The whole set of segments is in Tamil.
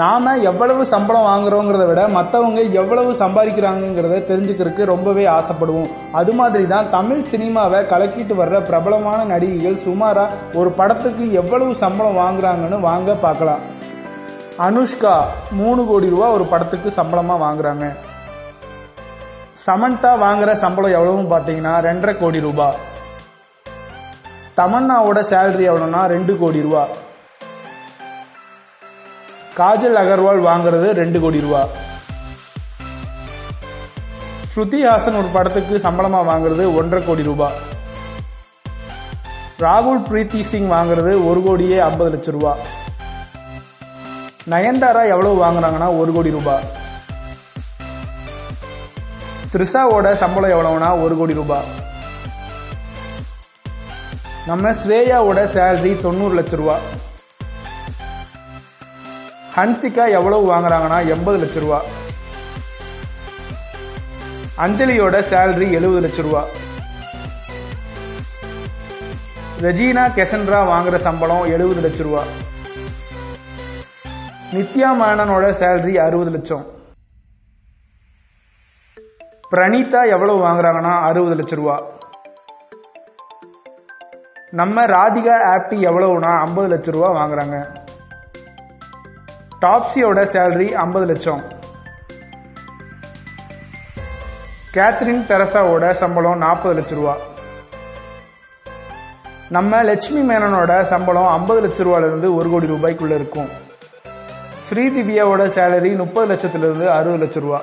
நாம எவ்வளவு சம்பளம் வாங்குறோங்கிறத விட மற்றவங்க எவ்வளவு சம்பாதிக்கிறாங்கிறத தெரிஞ்சுக்கிறதுக்கு ரொம்பவே ஆசைப்படுவோம். அது மாதிரி தான் தமிழ் சினிமாவை கலக்கிட்டு வர்ற பிரபலமான நடிகைகள் சுமாரா ஒரு படத்துக்கு எவ்வளவு சம்பளம் வாங்குறாங்கன்னு வாங்க பார்க்கலாம். அனுஷ்கா மூணு கோடி ரூபா ஒரு படத்துக்கு சம்பளமா வாங்குறாங்க. சமந்தா வாங்குற சம்பளம் எவ்வளவுன்னு பார்த்தீங்கன்னா ரெண்டரை கோடி ரூபாய் தமன்னாவோட சேலரி எவ்வளோன்னா ரெண்டு கோடி ரூபா. காஜல் அகர்வால் வாங்குறது ரெண்டு கோடி ரூபா. ஸ்ருதி ஹாசன் ஒரு படத்துக்கு சம்பளமா வாங்குறது ஒன்றரை கோடி ரூபா. ராகுல் பிரீத்தி சிங் வாங்குறது ஒரு கோடியே ஐம்பது லட்சம் ரூபா. நயன்தாரா எவ்வளவு வாங்குறாங்கன்னா ஒரு கோடி ரூபா. த்ரிஷாவோட சம்பளம் எவ்வளவுனா ஒரு கோடி ரூபா. நம்ம ஸ்ரேயாவோட சேலரி தொண்ணூறு லட்சம் ரூபா. ஹன்சிகா எவ்வளவு வாங்குறாங்கன்னா எண்பது லட்ச ரூபா. அஞ்சலியோட சேலரி எழுபது லட்ச ரூபா. ரெஜீனா கெசன்ட்ரா வாங்குற சம்பளம் எழுபது லட்ச ரூபா. நித்யா மேனனோட சேலரி அறுபது லட்சம். பிரணீதா எவ்வளவு வாங்குறாங்கன்னா அறுபது லட்ச ரூபா. நம்ம ராதிகா ஆப்டி எவ்வளவுனா ஐம்பது லட்ச ரூபா வாங்குறாங்க. டாப்ஸியோட சேலரி ஐம்பது லட்சம். கேத்ரின் தெரசாவோட சம்பளம் நாற்பது லட்ச ரூபா. நம்ம லட்சுமி மேனனோட சம்பளம் ஐம்பது லட்சம் ரூபாயிலிருந்து ஒரு கோடி ரூபாய்க்குள்ள இருக்கும். ஸ்ரீதிவியாவோட சேலரி முப்பது லட்சத்திலிருந்து அறுபது லட்சம் ரூபா.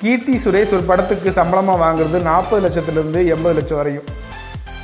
கீர்த்தி சுரேஷ் ஒரு படத்துக்கு சம்பளமா வாங்குறது நாற்பது லட்சத்திலிருந்து எண்பது லட்சம் வரையும்.